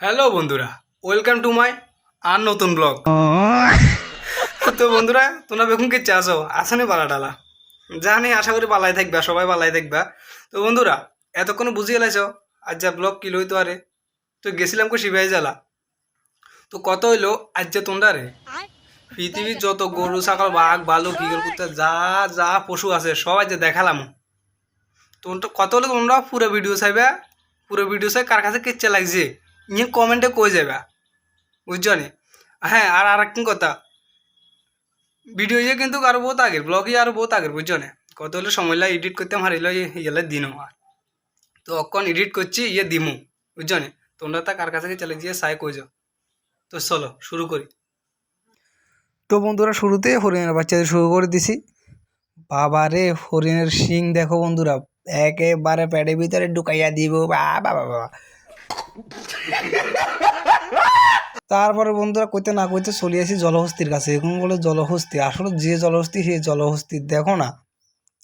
Hello বন্ধুরা welcome to my আর নতুন blog তো বন্ধুরা, তোমরা বেগুন কে চাষো আসেনি পালা ডালা। জানি, আশা করি পালাই থাকবা, সবাই পালাই থাকবা। তো বন্ধুরা, এতক্ষণ বুঝে গেলাইছ, আজ যা ব্লগ কি লইতো আরে তো গেছিলাম কো শিবাই জ্বালা। তো কত হইল আজ যে তোমরা রে? পৃথিবীর যত গরু, ছাগল, বাঘ ভালুক কিগল কুত্তা, যা যা পশু আছে, সবাই যে দেখালাম। তোমরা কত হলে তোমরা পুরো ভিডিও চাইবা? পুরো ভিডিও চাই কার কাছে কেচ্ছে লাগছে? ইয়ে কমেন্টে কই যাবা বুঝছ নি? হ্যাঁ আর আর একটা কথা। ভিডিও ইয়ে কিন্তু আরও বহুত আগের ব্লগ ইয়ে আরও বহুত আগের, বুঝছ না? কত হলে সময় লাগে এডিট করতে হারিল ইয়েলে দিন আর। তো অক্ষণ এডিট করছি ইয়ে দিমু, বুঝছ নি? তোমরা তা কার কাছে চলে গিয়ে সাই কই যাও তো চলো, শুরু করি। তো বন্ধুরা শুরুতে হরিণের বাচ্চাদের শুরু করে দিছি। বাবা রে হরিণের শিং দেখো বন্ধুরা, একেবারে প্যাডের ভিতরে ঢুকাইয়া দিব। বাবা বাবা তারপরে বন্ধুরা কইতে না কইতে চলে আসি জলহস্তির কাছে। এখন বলে জলহস্তি, আসলে যে জলহস্তি সেই জলহস্তি, দেখো না।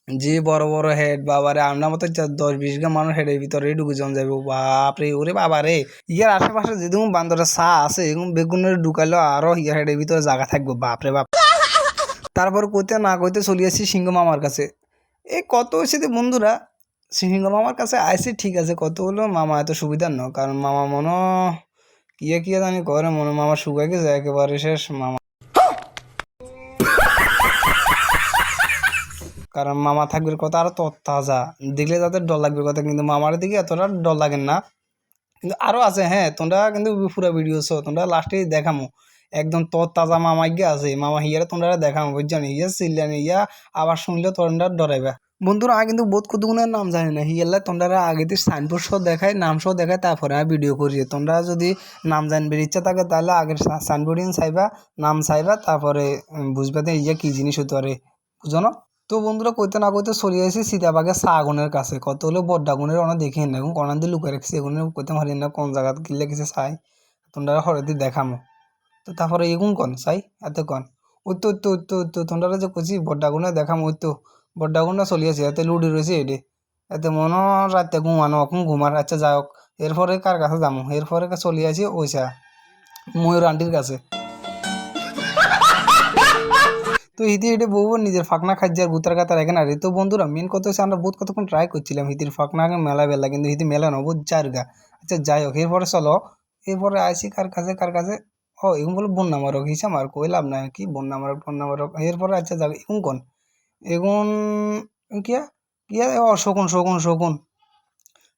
যে বড় বড় হেড বাবারে, আমরা মতো দশ বিশ গা মানুষ হেডের ভিতরে ঢুকে জন যাবে বাপরে, ওরে বাবারে। ইয়ার আশেপাশে যেরকম বান্দরের চা আছে, এরকম বেগুনের ঢুকাইলো আরও ইয়ার হেডের ভিতরে জায়গা থাকবে। বাপরে বাপ। তারপর কইতে না কইতে চলে আসি সিংহ মামার কাছে। এ কত হয়েছে বন্ধুরা? সিংহ মামার কাছে আইসি, ঠিক আছে, কত হলো? মামা এত সুবিধার ন কারণ মামা মনে কিয়ে কিয়ে জানি করে, মনে মামা শুকাই গেছে, একেবারে শেষ, মামা কারণ মামা থাকবে কথা আর তো তাজা। দেখলে তাদের ডর লাগবে কথা, কিন্তু মামার দিকে এতটা ডর লাগে না। কিন্তু আরও আছে হ্যাঁ তোমরা কিন্তু পুরো ভিডিও শো তোমরা লাস্টে দেখামো। একদম তোর তাজা মামা গিয়ে আছে, মামা হিয়ারে তোমরা দেখামো, বুঝছ নি? ইয়া চিল্লানি ইয়া আবার শুনলে তোমরা ডরাইবা। বন্ধুরা, আমি কিন্তু বহুত কতগুণের নাম জানি না হিয়ালে তোমরা আগেতে সাইনবোর্ড সহ দেখায়, নাম সহ দেখায়, তারপরে আমি ভিডিও করি। তোমরা যদি নাম জানবে ইচ্ছা থাকে, তাহলে আগের সাইনবোর্ড চাইবা, নাম চাইবা, তারপরে বুঝবা ইয়া কি জিনিস হতে পারে, বুঝো না? তো বন্ধুরা কইতে না কইতে চলে আসি সীতাবাগের চা আগুনের কাছে। কত হলো বড্ড আগুনের অনেক দেখি না এখন কনান দিয়ে লুকাই রাখছি, এগুলো কইতে পারি না কোন জায়গা গিলে কিছু চাই। তোমরা হরে দেখামো। তো তারপরে এগুন কন চাই? এত কন? ওই তো ওই তো তোমরা যে কইছি বড্ড আগুনে দেখামো, ওই তো। বড্ড চলি আছে এতে লুডি রয়েছে এটি এতে মনে রাতে ঘুমানো, এখন ঘুমার আচ্ছা যাই হোক। এরপরে কার কাছে যাব এরপরে চলে আসি ওইসা ময়ূর আন্টির কাছে। তো হিতি হেঁটে বউ নিজের ফাঁকনা খাজ্জার ভূতার কাতার এখানে। আর তো বন্ধুরা মেন কথা হচ্ছে আমরা বহুত কতক্ষণ ট্রাই করছিলাম হিতির ফাঁকনা মেলা বেলা, কিন্তু হিতি মেলা না, বহুত যার গা। আচ্ছা যাই হোক এরপরে চলো, এরপরে আইসি কার কাছে কার কাছে? ও এগুন বলে বন্যা মারক হিসাম আর কইলাম না কি বন্যা মারক বন্যা মারক এরপরে আচ্ছা যাবে এগুন কোন? এগুন কিয়া? কিয়া? ও, শকুন শকুন শকুন।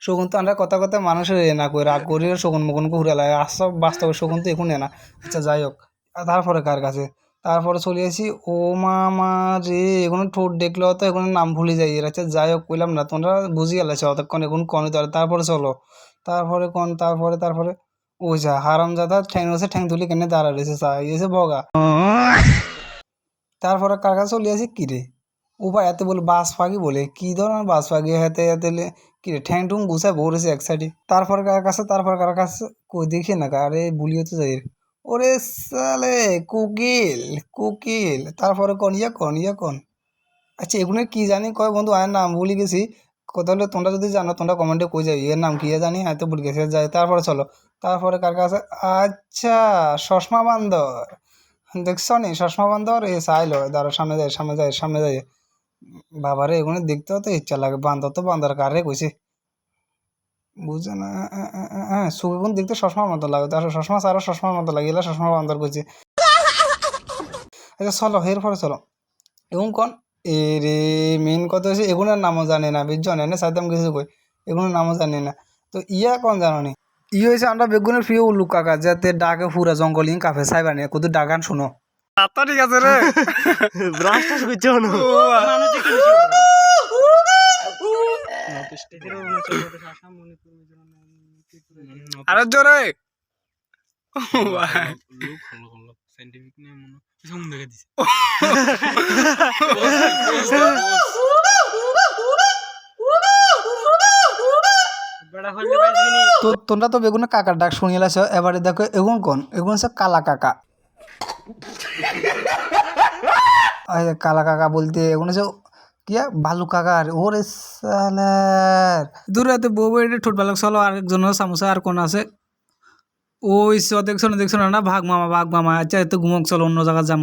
শকুন তো আমরা কথা কথা মানুষের এ না কই, রাগ করি শকুন, মকুন ঘুরে লাগে আসব বাস্তবে শকুন তো এখন এ না। আচ্ছা যাই হোক আর তারপরে কার কাছে? তারপরে চলে আসি, ও মামা রে এগুলো ঠোঁট দেখল তো এগুলো নাম ভুলে যাই। এর আচ্ছা যাই হোক কইলাম না, তোমরা বুঝি গেলে অতক্ষণ এখন কনে তো তারপরে চলো। তারপরে কোন, তারপরে তারপরে, ও যা হারাম জাদা ঠ্যাং রয়েছে ঠ্যাং তুলি কেনে দাঁড়া রয়েছে চা ইয়েছে বগা। তারপরে কার কাছে চলে আসি, কিরে? ভাই, এত বলে বাস পাখি বলে, কি ধরনের বাস পাখি হাতে হাতে কি রে ঠ্যাং টুং গুছায় বলেছে এক সাইডে তারপর কার কাছে, তারপর কার কাছে, কই, দেখি না কারে বুলিয়ে তো যাই ওরে সালে, কুকিল কুকিল। তারপরে কোন, ইয়া কোন ইয়া কোন? আচ্ছা এগুলো কি জানি? কয় বন্ধু, আয়ের নাম ভুলে গেছি। কথা হলে, তোমরা যদি জানো, তোমরা কমেন্টে কই যাই এর নাম কি জানি? হয়তো ভুলে গেছে, যাই, তারপরে চলো। তারপরে কার কাছে? আচ্ছা চশমা বান্দর। দেখছ নি? চশমা বান্দর, এ চাইলো দাঁড়ো সামনে যায় সামনে যায় সামনে যায় বাবারে, এগুলো দেখতেও তো ইচ্ছা লাগে, বান্দর তো বান্দর, কারে কইছে? বুঝে না হ্যাঁ সুগুন দেখতে চশমার মতো লাগে। তার চশমা সারা চশমার মতো লাগে। এলা চশমা বান্দর কইছে আচ্ছা চলো এর পরে চলো। এবং কোন? এ রে মেন কথা হচ্ছে এগুলোর নামও জানে না বুঝছ? না এনে সাইতাম কিছু কই? এগুলোর নামও জানে না। তো ইয়া কোন জানো নি ই হয়েছে আমরা বেগুনের প্রিয় উল্লু কাকা যাতে ডাকে পুরা জঙ্গল ইন কাফে। সাইবা নিয়ে কত ডাকান শুনো। আত্মা ঠিক আছে রে। ব্রাশ টাশ করছে না? আরে জোরে! সাইন্টিফিক নিয়ে মনে সামনে দেখা দিছে। তো তোমরা তো বেগুনের কাকার ডাক শুনিয়ে লাইছ। এবারে দেখো এগুন কোন? এগুন হচ্ছে কালা কাকা। আরে কালা কাকা বলতে ওখানে যে কি ভালু কাকার ওরে সালার দূর রাতে বউ বউ এটা ঠোঁট বালক চলো আরেকজন সামোসা, আর কোন আছে? ওই স দেখছ না দেখছ না না? ভাগ মামা ভাগ মামা আচ্ছা এত ঘুমক, চলো, অন্য জায়গা যাব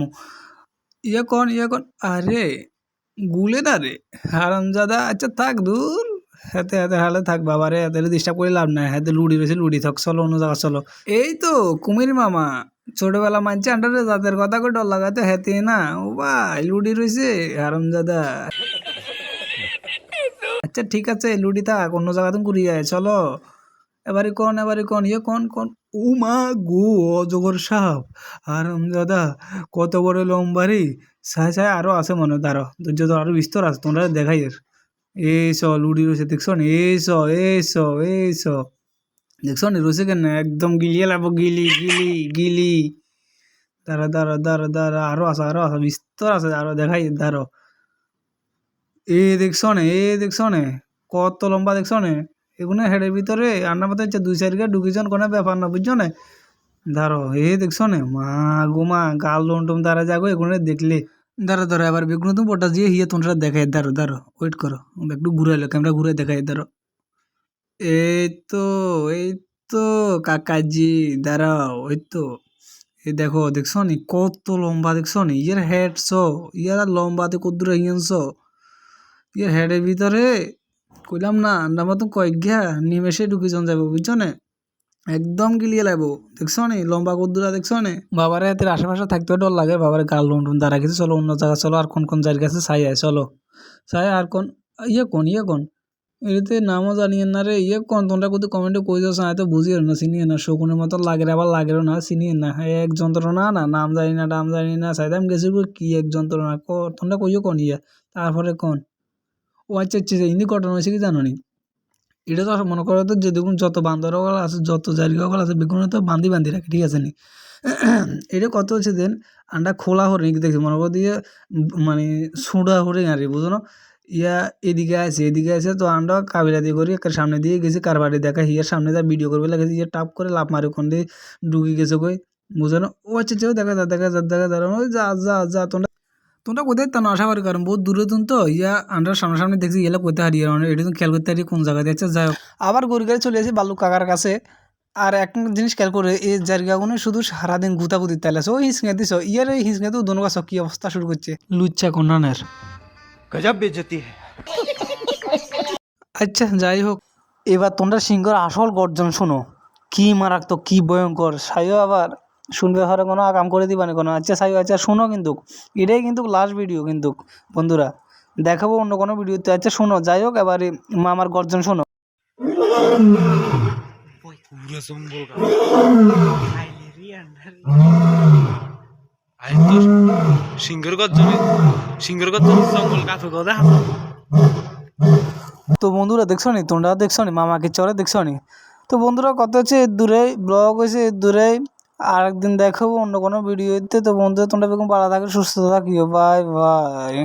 ইয়ে কন ইয়ে কন? আরে গুলে না রে। হারামজাদা আচ্ছা থাক, দূর। হাতে হাতে হালে থাক, বাবা রে, হাতে ডিস্টার্ব করে লাভ নাই। হাতে লুডি রয়েছে, লুডি থাক, চলো, অন্য জায়গা চলো। এই তো, কুমির মামা। ছোটবেলা মানছে, আন্ডারে জাতের কথা করে ডর লাগাতে হেতে না। ও ভাই, লুডি রয়েছে হারামজাদা আচ্ছা ঠিক আছে, লুডি থাক, অন্য জায়গা তুমি ঘুরিয়ে যায় চলো। এবারে কোন এবারে কোন ইয়ে কোন কোন? ও মা গো, অজগর সাপ। হারামজাদা কত বড় লম্বারি সাই সাই আরও আছে মনে হয় ধৈর্য তো আরও বিস্তর আছে, তোমরা দেখাই এর। এইস লুডি রয়েছে দেখছ নি? এইস এই এইস দেখছ নি, রয়েছে কেন? একদম গিলিয়ে লাভ গিলি গিলি গিলি। দাঁড়া দাঁড়া দাঁড়া দাঁড়া, আরও আছে আরও আছে বিস্তর আছে, আরও দেখাই, দাঁড়ো। এ দেখছ নে, এ দেখছ নে, কত লম্বা দেখছ নে এগুলো হেডের ভিতরে মতো হচ্ছে দুই সাইডকে ঢুকিজন কোনো ব্যাপার না, বুঝছ না? দাঁড়ো, এ দেখছ না, মা গো মা, গাল টোম দাঁড়া যাগো এগুলো দেখলে। দাঁড়ো ধরো এবার বেগুন তুমি পটা দিয়ে হিয়ে তোমরা দেখাই দাঁড়ো দাঁড়ো ওয়েট করো, একটু ঘুরাইলো ক্যামেরা ঘুরে দেখাই, দাঁড়ো। এই তো এই তো কাকাজি, দাঁড়াও ওই তো এই দেখো দেখছ নি কত লম্বা দেখছ নি ইয়ার হেড শো ইয়ার লম্বাতে কত দূরে হিয়েছ ইয়ার হেডের ভিতরে, কইলাম না, আমরা মতন কয়েক গিয়া নিমেষে ঢুকি জন যাব বুঝছ না একদম গিলিয়ে লাগবো দেখছ নি লম্বা কদ্দুরা দেখছ নি বাবারে হাতের আশেপাশে থাকতেও ডর লাগে, বাবার, গাল লোন টোন দাঁড়া গেছে, চলো অন্য জায়গা চলো, আর কোন কোন জায়গা আছে, সাই আয়, চলো। সাই আর কোন ইয়ে কোন ইয়ে কোন? এতে নামও জানিয়ে না রে। ইয়ে কোন তোমরা কিন্তু কমেন্টে কই যাও সাই তো বুঝিও না চিনিয়ে না। শকুনের মতো লাগে আবার লাগে না চিনিয়ে না। এক যন্ত্রণা না নাম জানি না নাম জানি না। সাইদাম গেছি কি এক যন্ত্রণা? ক তোমরা কইও কোন ইয়ে? তারপরে কোন? ও আচ্ছা আচ্ছা আচ্ছা, ইনি ঘটনা হয়েছে কি জানো নি এটা তো মনে করো তো যে দেখুন যত বান্দরগুলো আছে যত জায়গাগুলো আছে বেগুন তো বান্ধি বান্ধি রাখে ঠিক আছে নি? এটা কত হচ্ছে দেন? আন্ডা খোলা হরে দেখছি মনে করো দিয়ে মানে সুডা হরে আর বুঝো না? ইয়া এদিকে আছে এদিকে আছে তো আন্ডা কাবিলা দিয়ে করি একের সামনে দিয়ে গেছি কার বাড়ি দেখা, হিয়ার সামনে যা ভিডিও করবে লাগেছে ইয়ে টাপ করে লাভ মারে কোন দিয়ে ঢুকি গেছে কই, বুঝো না? ও আচ্ছা আচ্ছা দেখা যা দেখা যা দেখা যা ওই যা যা যা, তোমরা তোমরা কোথায়? তা আশা করি কারণ বহুত দূরে তুন তো, ইয়া আমরা সামনাসামনি দেখছি ইয়েলা কোথায় হারিয়ে মানে এটা তুমি খেয়াল করতে হারিয়ে কোন জায়গায় যাচ্ছে যাই হোক। আবার গরু গাড়ি চলে এসে বালু কাকার কাছে, আর এক জিনিস খেয়াল করে, এই জায়গাগুলো শুধু সারাদিন গুতাগুতি আছে, ওই হিসঙ্গে দিছ, ইয়ার এই হিসঙ্গে তো দোনো কি অবস্থা শুরু করছে? লুচ্চা কন্যানের। গজব বেজতি আচ্ছা যাই হোক এবার তোমরা সিংহর আসল গর্জন শোনো। কি মারাত্মক কি ভয়ঙ্কর। সাইও আবার শুনবে হরে কোনো কাম করে দিবানি কোনো। আচ্ছা সাইও আচ্ছা শোনো কিন্তু। এটাই কিন্তু লাস্ট ভিডিও কিন্তু বন্ধুরা। দেখাবো অন্য কোনো ভিডিওতে আচ্ছা শোনো যাই হোক এবার মামার গর্জন শোনো। পুরো সম্ভব তো সিংহের গর্জনে সিংহের গর্জনে জঙ্গল কাছে কথা তো বন্ধুরা দেখছ নি তোমরা দেখছ নি মামাকে চড়ে দেখছ নি তো বন্ধুরা কত হচ্ছে এর দূরে ব্লগ হয়েছে এর দূরে আর একদিন দেখো অন্য কোনো ভিডিওতে তো বন্ধুরা তোমরা বেগুন বাড়া থাকে সুস্থ থাকিও বাই বাই